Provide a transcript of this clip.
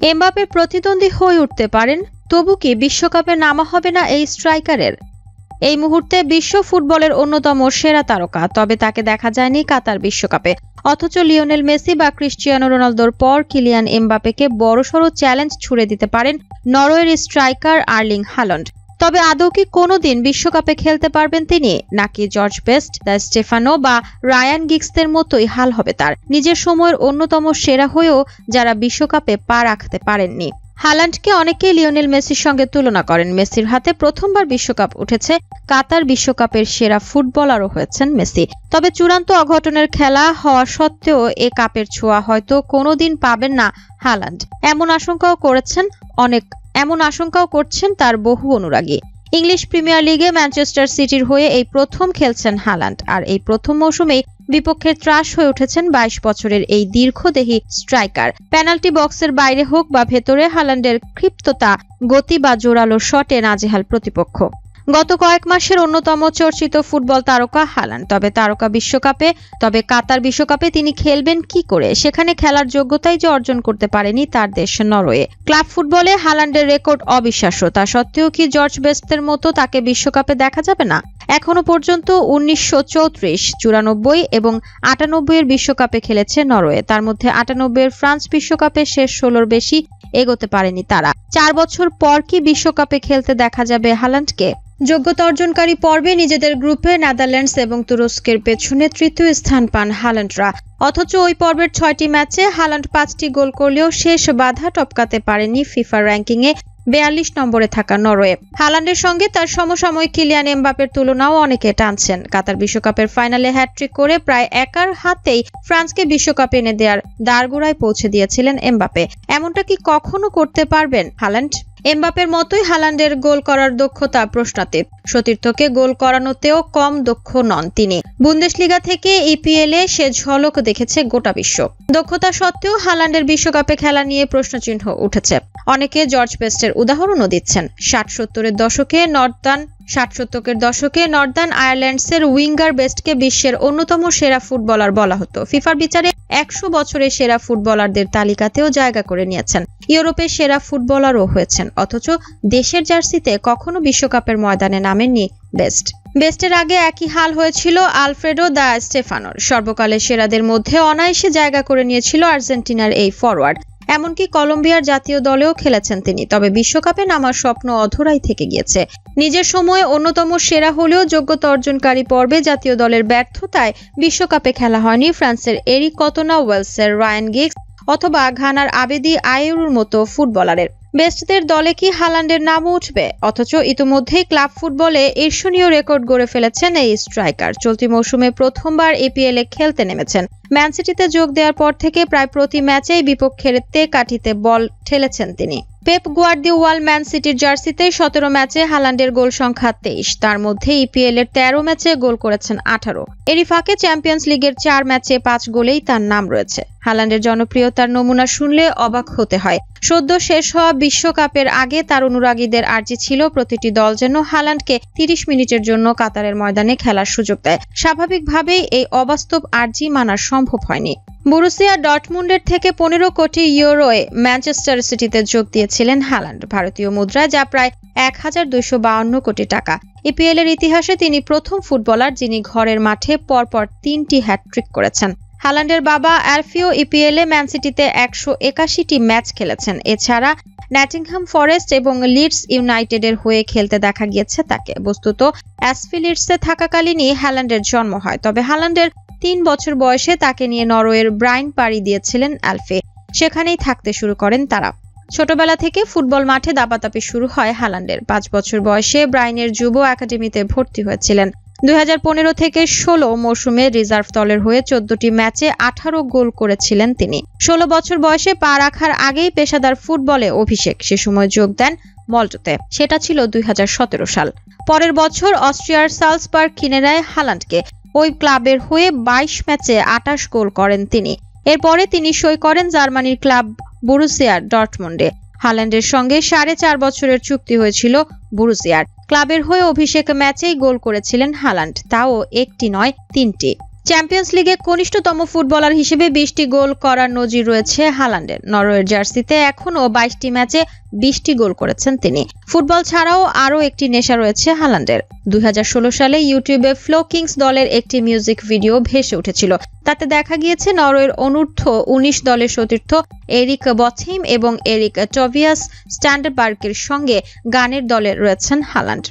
এমবাপের প্রতিদ্বন্দ্বী হয়ে উঠতে পারেন, তবু কি বিশ্বকাপে নামা হবে না এই স্ট্রাইকারের? এই মুহূর্তে বিশ্ব ফুটবলের অন্যতম সেরা তারকা, তবে তাকে দেখা যায়নি কাতার বিশ্বকাপে। অথচ লিওনেল মেসি বা ক্রিশ্চিয়ানো রোনালদোর পর কিলিয়ান এমবাপেকে বড়সড় চ্যালেঞ্জ ছুড়ে দিতে পারেন নরওয়ের স্ট্রাইকার আর্লিং হালন্ড। তবে আদৌ কি কোনোদিন বিশ্বকাপে খেলতে পারবেন তিনি? নাকি জর্জ বেস্ট, দ্য স্টেফানো বা রায়ান গিগসদের মতোই হাল হবে তার? নিজের সময়ের অন্যতম সেরা হয়েও যারা বিশ্বকাপে পা রাখতে পারেননি। হালান্ডকে অনেকেই লিওনেল মেসির সঙ্গে তুলনা করেন। মেসির হাতে প্রথমবার বিশ্বকাপ উঠেছে। কাতার বিশ্বকাপের সেরা ফুটবলারও হয়েছেন মেসি। তবে চূড়ান্ত অঘটনের খেলা হওয়া সত্ত্বেও এ কাপের ছোঁয়া হয়তো কোনোদিন পাবেন না হালান্ড। এমন আশঙ্কাও করেছেন অনেক এমন আশঙ্কাও করছেন তার বহু অনুরাগী। ইংলিশ প্রিমিয়ার লিগে ম্যানচেস্টার সিটির হয়ে এই প্রথম খেলছেন হালান্ড, আর এই প্রথম মৌসুমেই বিপক্ষের ত্রাস হয়ে উঠেছেন বাইশ বছরের এই দীর্ঘদেহী স্ট্রাইকার। পেনাল্টি বক্সের বাইরে হোক বা ভেতরে, হালান্ডের ক্ষিপ্ততা, গতি বা জোরালো শটে নাজেহাল প্রতিপক্ষ। গত কয়েক মাসের অন্যতম চর্চিত ফুটবল তারকা হালান। তবে তারকা বিশ্বকাপে, তবে কাতার বিশ্বকাপে তিনি খেলবেন কি করে? সেখানে খেলার যোগ্যতাই যে অর্জন করতে পারেনি তার দেশ নরওয়ে। ক্লাব ফুটবলে হালান্ডের রেকর্ড অবিশ্বাস্য। তা সত্ত্বেও কি জর্জ বেস্তের মতো তাকে বিশ্বকাপে দেখা যাবে না? এখনও পর্যন্ত উনিশশো চৌত্রিশ, চুরানব্বই এবং আটানব্বই এর বিশ্বকাপে খেলেছে নরওয়ে। তার মধ্যে আটানব্বই এর ফ্রান্স বিশ্বকাপে শেষ ষোলোর বেশি এগোতে পারেনি তারা। চার বছর পর কি বিশ্বকাপে খেলতে দেখা যাবে হালান্ডকে যোগ্যতা অর্জনকারী পর্বে নিজেদের গ্রুপে নেদারল্যান্ডস এবং তুরস্কের পেছনে তৃতীয় স্থান পান হালান্ডরা অথচ ওই পর্বের ছয়টি ম্যাচে হালান্ড পাঁচটি গোল করলেও শেষ বাধা টপকাতে পারেনি ফিফা র্যাঙ্কিংয়ে বেয়াল্লিশ নম্বরে থাকা নরওয়ে। হালান্ডের সঙ্গে তার সমসাময়িক কিলিয়ান এমবাপের তুলনাও অনেকে টানছেন। কাতার বিশ্বকাপের ফাইনালে হ্যাট্রিক করে প্রায় একার হাতেই ফ্রান্সকে বিশ্বকাপে এনে দেওয়ার দাঁড়গোড়ায় পৌঁছে দিয়েছিলেন এমবাপে। এমনটা কি কখনো করতে পারবেন হালান্ড এমবাপের মতোই হালান্ডের গোল করার দক্ষতা প্রশ্নাতীত। সতীর্থকে গোল করানোতেও কম দক্ষ নন তিনি। বুন্দেশলিগা থেকে ইপিএল এ সে ঝলক দেখেছে গোটা বিশ্ব। দক্ষতা সত্ত্বেও হালান্ডের বিশ্বকাপে খেলা নিয়ে প্রশ্নচিহ্ন উঠেছে। অনেকে জর্জ বেস্টের উদাহরণও দিচ্ছেন। ষাট সত্তরের দশকে নর্দার্ন ষাট শতকের দশকে নর্দার্ন আয়ারল্যান্ডসের উইঙ্গার বেস্টকে বিশ্বের অন্যতম সেরা ফুটবলার বলা হতো। ফিফার বিচারে একশো বছরের সেরা ফুটবলারদের তালিকাতেও জায়গা করে নিয়েছেন। ইউরোপের সেরা ফুটবলারও হয়েছেন, অথচ দেশের জার্সিতে কখনো বিশ্বকাপের ময়দানে নামেননি বেস্ট। বেস্টের আগে একই হাল হয়েছিল আলফ্রেডো দা স্টেফানোর। সর্বকালের সেরাদের মধ্যে অনায়াসে জায়গা করে নিয়েছিল আর্জেন্টিনার এই ফরওয়ার্ড এমনকি কলম্বিয়ার জাতীয় দলেও খেলেছেন তিনি। তবে বিশ্বকাপে নামার স্বপ্ন অধরাই থেকে গিয়েছে। নিজের সময়ে অন্যতম সেরা হলেও যোগ্যতা অর্জনকারী পর্বে জাতীয় দলের ব্যর্থতায় বিশ্বকাপে খেলা হয়নি ফ্রান্সের এরিক কতনা ওয়েলসের, রায়ান গিক্স অথবা ঘানার আবেদি আয়েরুর মতো ফুটবলারের। বেস্টদের দলে কি হালান্ডের নাম উঠবে? অথচ ইতিমধ্যেই ক্লাব ফুটবলে ঈর্ষণীয় রেকর্ড গড়ে ফেলেছেন এই স্ট্রাইকার। চলতি মৌসুমে প্রথমবার এপিএল এ খেলতে নেমেছেন। ম্যান সিটিতে যোগ দেওয়ার পর থেকে প্রায় প্রতি ম্যাচেই বিপক্ষের তে কাঠিতে বল ঠেলেছেন তিনি। পেপ গুয়ার্দিওয়াল ম্যান সিটির জার্সিতে সতেরো ম্যাচে হালান্ডের গোল সংখ্যা তেইশ। তার মধ্যে ইপিএল এর তেরো ম্যাচে গোল করেছেন আঠারো। এরই ফাঁকে চ্যাম্পিয়ন্স লিগের চার ম্যাচে পাঁচ গোলেই তার নাম রয়েছে। হালান্ডের জনপ্রিয়তার নমুনা শুনলে অবাক হতে হয়। সদ্য শেষ হওয়া বিশ্বকাপের আগে তার অনুরাগীদের আর্জি ছিল প্রতিটি দল যেন হালান্ডকে তিরিশ মিনিটের জন্য কাতারের ময়দানে খেলার সুযোগ দেয়। স্বাভাবিকভাবেই এই অবাস্তব আর্জি মানা সম্ভব হয়নি। বুরুসিয়া ডটমুন্ডের থেকে পনেরো কোটি ইউরোয়ে ম্যানচেস্টার সিটিতে যোগ দিয়েছিলেন হালান্ড। ভারতীয় মুদ্রায় যা প্রায় এক কোটি টাকা। ইপিএল এর ইতিহাসে তিনি প্রথম ফুটবলার যিনি ঘরের মাঠে পরপর তিনটি হ্যাট্রিক করেছেন। হালান্ডের বাবা অ্যালফিও ইপিএল এ ম্যান সিটিতে একশো একাশিটি ম্যাচ খেলেছেন। এছাড়া ন্যাটিংহাম ফরেস্ট এবং লিডস ইউনাইটেডের হয়ে খেলতে দেখা গিয়েছে তাকে। বস্তুত অ্যাসফিলিডসে থাকাকালীনই হ্যালান্ডের জন্ম হয়। তবে হ্যালান্ডের তিন বছর বয়সে তাকে নিয়ে নরওয়ের ব্রাইন পাড়ি দিয়েছিলেন অ্যালফে। সেখানেই থাকতে শুরু করেন তারা। ছোটবেলা থেকে ফুটবল মাঠে দাপাদাপি শুরু হয় হালান্ডের। পাঁচ বছর বয়সে ব্রাইনের যুব একাডেমিতে ভর্তি হয়েছিলেন। দুই হাজার পনেরো থেকে ষোলো মৌসুমে রিজার্ভ দলের হয়ে চোদ্দটি ম্যাচে আঠারো গোল করেছিলেন তিনি। ষোলো বছর বয়সে পা রাখার আগেই পেশাদার ফুটবলে অভিষেক। সে সময় যোগ দেন মল্টোতে। সেটা ছিল দুই হাজার সতেরো সাল। পরের বছর অস্ট্রিয়ার সালসবার্গ কিনে নেয় হালান্ডকে। ওই ক্লাবের হয়ে বাইশ ম্যাচে আটাশ গোল করেন তিনি। এরপরে তিনি সই করেন জার্মানির ক্লাব বুরুসিয়ার ডটমন্ডে হাল্যান্ডের সঙ্গে সাড়ে চার বছরের চুক্তি হয়েছিল বুরুসিয়ার। ক্লাবের হয়ে অভিষেক ম্যাচেই গোল করেছিলেন হালান্ড তাও একটি নয়, তিনটি। চ্যাম্পিয়ন্স লিগে কনিষ্ঠতম ফুটবলার হিসেবে বিশটি গোল করার নজির রয়েছে হালান্ডের। নরওয়ের জার্সিতে এখনও বাইশটি ম্যাচে বিশটি গোল করেছেন তিনি। ফুটবল ছাড়াও আরও একটি নেশা রয়েছে হালান্ডের। দুই সালে ইউটিউবে ফ্লো কিংস দলের একটি মিউজিক ভিডিও ভেসে উঠেছিল। তাতে দেখা গিয়েছে নরওয়ের অনূর্ধ্ব উনিশ দলের সতীর্থ এরিক বথিম এবং এরিক টভিয়াস স্ট্যান্ডবার্গের সঙ্গে গানের দলে রয়েছেন হালান্ড।